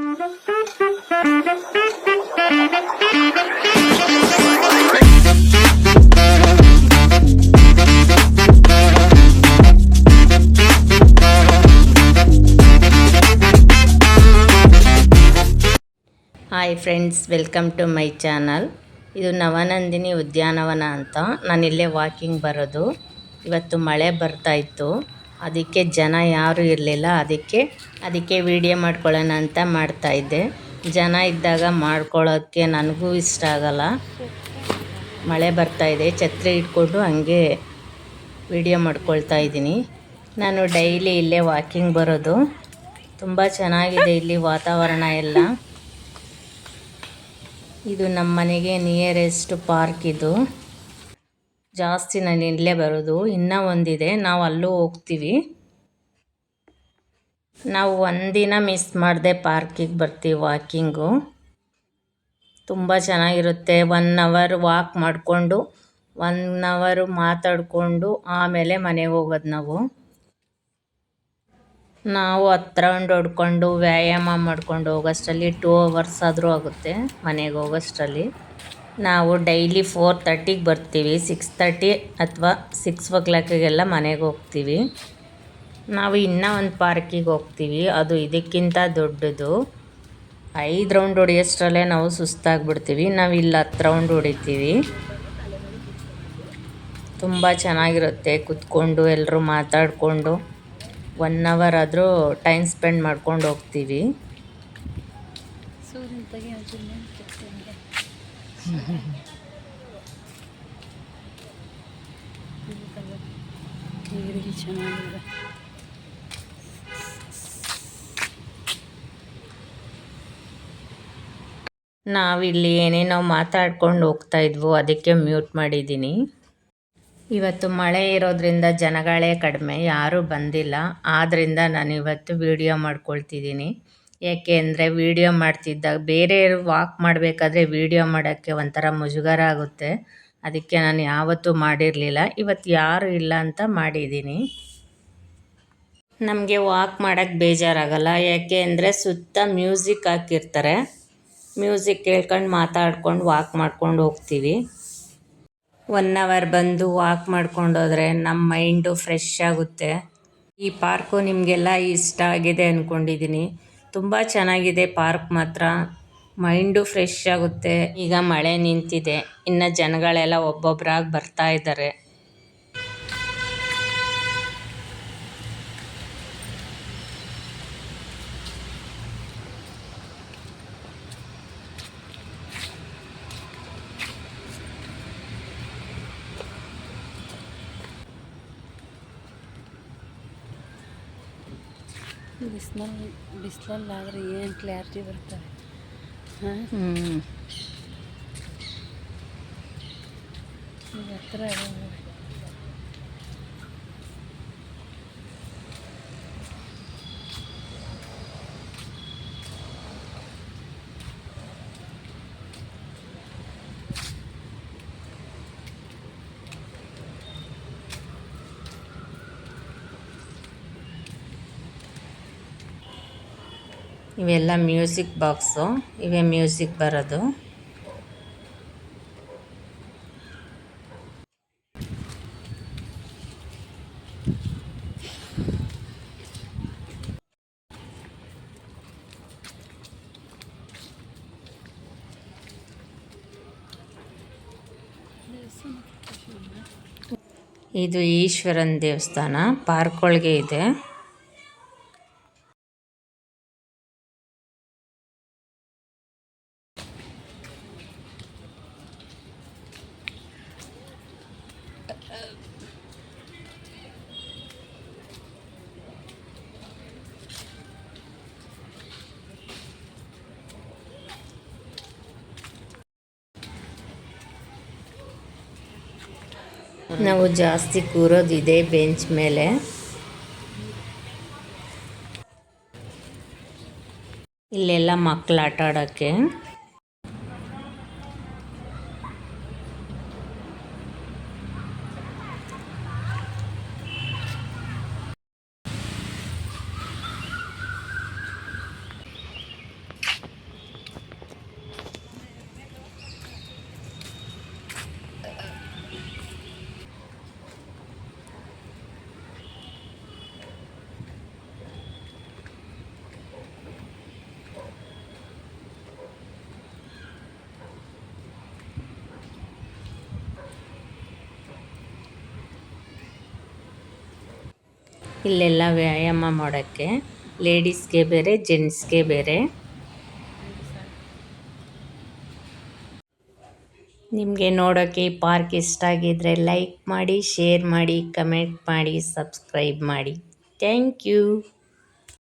Hi friends welcome to my channel ಇದು ನವನಂದಿನಿ ಉದ್ಯಾನವನ ಅಂತ. ನಾನಿಲ್ಲೇ ವಾಕಿಂಗ್ ಬರೋದು. ಇವತ್ತು ಮಳೆ ಬರ್ತಾ ಇತ್ತು. ಅದಕ್ಕೆ ಜನ ಯಾರೂ ಇರಲಿಲ್ಲ. ಅದಕ್ಕೆ ಅದಕ್ಕೆ ವೀಡಿಯೋ ಮಾಡ್ಕೊಳ್ಳೋಣ ಅಂತ ಮಾಡ್ತಾಯಿದ್ದೆ ಜನ ಇದ್ದಾಗ ಮಾಡ್ಕೊಳ್ಳೋಕ್ಕೆ ನನಗೂ ಇಷ್ಟ ಆಗಲ್ಲ. ಮಳೆ ಬರ್ತಾ ಇದೆ. ಛತ್ರಿ ಇಟ್ಕೊಂಡು ಹಂಗೆ ವಿಡಿಯೋ ಮಾಡ್ಕೊಳ್ತಾ ಇದ್ದೀನಿ. ನಾನು ಡೈಲಿ ಇಲ್ಲೇ ವಾಕಿಂಗ್ ಬರೋದು. ತುಂಬ ಚೆನ್ನಾಗಿದೆ ಇಲ್ಲಿ ವಾತಾವರಣ ಎಲ್ಲ. ಇದು ನಮ್ಮ ಮನೆಗೆ ನಿಯರೆಸ್ಟ್ ಪಾರ್ಕ್ ಇದು. ಜಾಸ್ತಿ ನಾನು ಇಲ್ಲೇ ಬರೋದು. ಇನ್ನೂ ಒಂದಿದೆ. ನಾವು ಅಲ್ಲೂ ಹೋಗ್ತೀವಿ. ನಾವು ಒಂದಿನ ಮಿಸ್ ಮಾಡದೆ ಪಾರ್ಕಿಗೆ ಬರ್ತೀವಿ ವಾಕಿಂಗು ತುಂಬ ಚೆನ್ನಾಗಿರುತ್ತೆ. ಒನ್ ಅವರ್ ವಾಕ್ ಮಾಡಿಕೊಂಡು ಒನ್ ಅವರು ಮಾತಾಡಿಕೊಂಡು ಆಮೇಲೆ ಮನೆಗೆ ಹೋಗೋದು ನಾವು. ನಾವು ಹತ್ರ ಹೊಡ್ಕೊಂಡು ವ್ಯಾಯಾಮ ಮಾಡ್ಕೊಂಡು ಹೋಗೋಷ್ಟರಲ್ಲಿ ಟೂ ಅವರ್ಸ್ ಆದರೂ ಆಗುತ್ತೆ ಮನೆಗೆ ಹೋಗೋಷ್ಟರಲ್ಲಿ ನಾವು ಡೈಲಿ ಫೋರ್ ತರ್ಟಿಗೆ ಬರ್ತೀವಿ. ಸಿಕ್ಸ್ ತರ್ಟಿ ಅಥವಾ ಸಿಕ್ಸ್ ಓ ಕ್ಲಾಕಿಗೆಲ್ಲ ಮನೆಗೆ ಹೋಗ್ತೀವಿ. ನಾವು ಇನ್ನೂ ಒಂದು ಪಾರ್ಕಿಗೆ ಹೋಗ್ತೀವಿ. ಅದು ಇದಕ್ಕಿಂತ ದೊಡ್ಡದು. ಐದು ರೌಂಡ್ ಹೊಡಿಯೋಷ್ಟರಲ್ಲೇ ನಾವು ಸುಸ್ತಾಗ್ಬಿಡ್ತೀವಿ. ನಾವು ಇಲ್ಲಿ ಹತ್ತು ರೌಂಡ್ ಹೊಡಿತೀವಿ. ತುಂಬ ಚೆನ್ನಾಗಿರುತ್ತೆ ಕುತ್ಕೊಂಡು ಎಲ್ಲರೂ ಮಾತಾಡಿಕೊಂಡು. ಒನ್ ಅವರ್ ಆದರೂ ಟೈಮ್ ಸ್ಪೆಂಡ್ ಮಾಡ್ಕೊಂಡು ಹೋಗ್ತೀವಿ. ನಾವಿಲ್ಲಿ ಏನೇನೋ ಮಾತಾಡ್ಕೊಂಡು ಹೋಗ್ತಾ ಇದ್ವು, ಅದಕ್ಕೆ ಮ್ಯೂಟ್ ಮಾಡಿದ್ದೀನಿ. ಇವತ್ತು ಮಳೆ ಇರೋದ್ರಿಂದ ಜನಗಳೇ ಕಡಿಮೆ, ಯಾರೂ ಬಂದಿಲ್ಲ. ಆದ್ದರಿಂದ ನಾನು ಇವತ್ತು ವೀಡಿಯೋ ಮಾಡ್ಕೊಳ್ತಿದ್ದೀನಿ. ಏಕೆ ಅಂದರೆ ವಿಡಿಯೋ ಮಾಡ್ತಿದ್ದಾಗ ಬೇರೆಯವರು ವಾಕ್ ಮಾಡಬೇಕಾದ್ರೆ ವೀಡಿಯೋ ಮಾಡೋಕ್ಕೆ ಒಂಥರ ಮುಜುಗರ ಆಗುತ್ತೆ. ಅದಕ್ಕೆ ನಾನು ಯಾವತ್ತೂ ಮಾಡಿರಲಿಲ್ಲ. ಇವತ್ತು ಯಾರು ಇಲ್ಲ ಅಂತ ಮಾಡಿದ್ದೀನಿ. ನಮಗೆ ವಾಕ್ ಮಾಡೋಕ್ಕೆ ಬೇಜಾರಾಗಲ್ಲ. ಯಾಕೆ ಅಂದರೆ ಸುತ್ತ ಮ್ಯೂಸಿಕ್ ಹಾಕಿರ್ತಾರೆ. ಮ್ಯೂಸಿಕ್ ಕೇಳ್ಕೊಂಡು ಮಾತಾಡ್ಕೊಂಡು ವಾಕ್ ಮಾಡ್ಕೊಂಡು ಹೋಗ್ತೀವಿ. ಒನ್ ಅವರ್ ಬಂದು ವಾಕ್ ಮಾಡ್ಕೊಂಡು ನಮ್ಮ ಮೈಂಡು ಫ್ರೆಶ್ ಆಗುತ್ತೆ. ಈ ಪಾರ್ಕು ನಿಮಗೆಲ್ಲ ಇಷ್ಟ ಆಗಿದೆ ಅಂದ್ಕೊಂಡಿದ್ದೀನಿ ತುಂಬ ಚೆನ್ನಾಗಿದೆ ಪಾರ್ಕ್ ಮಾತ್ರ. ಮೈಂಡು ಫ್ರೆಶ್ ಆಗುತ್ತೆ. ಈಗ ಮಳೆ ನಿಂತಿದೆ. ಇನ್ನು ಜನಗಳೆಲ್ಲ ಒಬ್ಬೊಬ್ಬರಾಗಿ ಬರ್ತಾ ಇದ್ದಾರೆ ಬಿಸಿಲಲ್ಲಿ ಬಿಸಿಲಲ್ಲಾದರೆ ಏನು ಕ್ಲಾರಿಟಿ ಬರ್ತವೆ ಹಾಂ? ಹ್ಞೂ ಈಗ ಹತ್ರ ಇವೆಲ್ಲ ಮ್ಯೂಸಿಕ್ ಬಾಕ್ಸು. ಇವೆ ಮ್ಯೂಸಿಕ್ ಬರೋದು. ಇದು ಈಶ್ವರನ ದೇವಸ್ಥಾನ. ಪಾರ್ಕ್ ಒಳಗೆ ಇದೆ. ನಾವು ಜಾಸ್ತಿ ಕೂರೋದಿದೆ ಬೆಂಚ್ ಮೇಲೆ. ಇಲ್ಲೆಲ್ಲ ಮಕ್ಕಳು ಆಟ ಆಡೋಕ್ಕೆ ಇಲ್ಲೆಲ್ಲ ವ್ಯಾಯಾಮ ಮಾಡೋಕ್ಕೆ. ಲೇಡೀಸ್ಗೆ ಬೇರೆ, ಜೆಂಟ್ಸ್ಗೆ ಬೇರೆ. ನಿಮಗೆ ನೋಡೋಕ್ಕೆ ಈ ಪಾರ್ಕ್ ಇಷ್ಟ ಆಗಿದ್ರೆ ಲೈಕ್ ಮಾಡಿ, ಶೇರ್ ಮಾಡಿ, ಕಮೆಂಟ್ ಮಾಡಿ, ಸಬ್ಸ್ಕ್ರೈಬ್ ಮಾಡಿ. Thank you.